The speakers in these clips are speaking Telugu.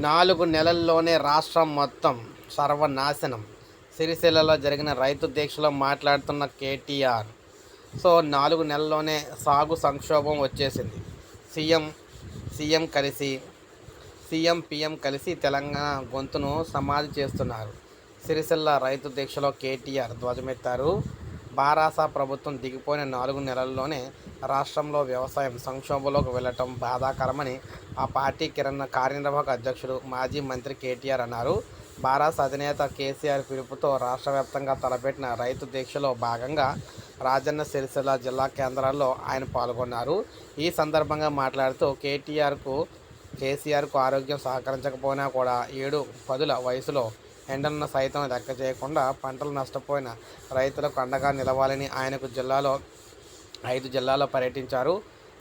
నాలుగు నెలల్లోనే రాష్ట్రం మొత్తం సర్వనాశనం. సిరిసిల్లలో జరిగిన రైతు దీక్షలో మాట్లాడుతున్న కేటీఆర్. సో నాలుగు నెలల్లోనే సాగు సంక్షోభం వచ్చేసింది. సీఎం సీఎం కలిసి సీఎం పీఎం కలిసి తెలంగాణ గొంతును సమాధి చేస్తున్నారు. సిరిసిల్ల రైతు దీక్షలో కేటీఆర్ ధ్వజమెత్తారు. బారాస ప్రభుత్వం దిగిపోయిన నాలుగు నెలల్లోనే రాష్ట్రంలో వ్యవసాయం సంక్షోభంలోకి వెళ్ళటం బాధాకరమని ఆ పార్టీ కిరణ్ కార్యనిర్వాహక అధ్యక్షుడు మాజీ మంత్రి కేటీఆర్ అన్నారు. బారాస అధినేత కేసీఆర్ పిలుపుతో రాష్ట్ర వ్యాప్తంగా తలపెట్టిన రైతు దీక్షలో భాగంగా రాజన్న సిరిసిల్ల జిల్లా కేంద్రాల్లో ఆయన పాల్గొన్నారు. ఈ సందర్భంగా మాట్లాడుతూ కేటీఆర్కు కేసీఆర్కు ఆరోగ్యం సహకరించకపోయినా కూడా ఏడు పదుల వయసులో ఎండలను సైతం లెక్క చేయకుండా పంటలు నష్టపోయిన రైతులకు అండగా నిలవాలని ఆయనకు జిల్లాలో ఐదు జిల్లాల్లో పర్యటించారు.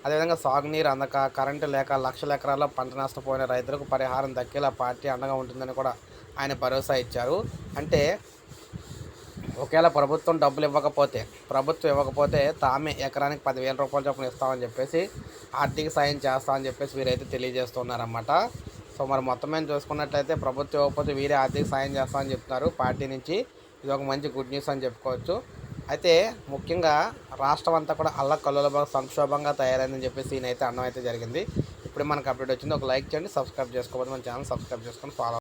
అదేవిధంగా సాగునీరు అందక కరెంటు లేక లక్షల ఎకరాల్లో పంట నష్టపోయిన రైతులకు పరిహారం దక్కేలా పార్టీ అండగా ఉంటుందని కూడా ఆయన భరోసా ఇచ్చారు. అంటే ఒకవేళ ప్రభుత్వం డబ్బులు ఇవ్వకపోతే ప్రభుత్వం ఇవ్వకపోతే తామే ఎకరానికి పదివేల రూపాయలు చొప్పున ఇస్తామని చెప్పేసి ఆర్థిక సాయం చేస్తామని చెప్పేసి వీరైతే తెలియజేస్తున్నారన్నమాట. సో మరి మొత్తం మీద చూసుకున్నట్లయితే ప్రభుత్వం ఇవ్వకపోతే వీరే ఆర్థిక సాయం చేస్తామని చెప్తున్నారు. పార్టీ నుంచి ఇది ఒక మంచి గుడ్ న్యూస్ అని చెప్పుకోవచ్చు. అయితే ముఖ్యంగా రాష్ట్రం అంతా కూడా అల్ల కల్లుల సంక్షోభంగా తయారైందని చెప్పేసి ఈయనైతే అన్నం అయితే జరిగింది. ఇప్పుడు మనకు అప్డేట్ వచ్చింది. ఒక లైక్ చేయండి సబ్స్క్రైబ్ చేసుకోకపోతే మన ఛానల్ సబ్స్క్రైబ్ చేసుకొని ఫాలో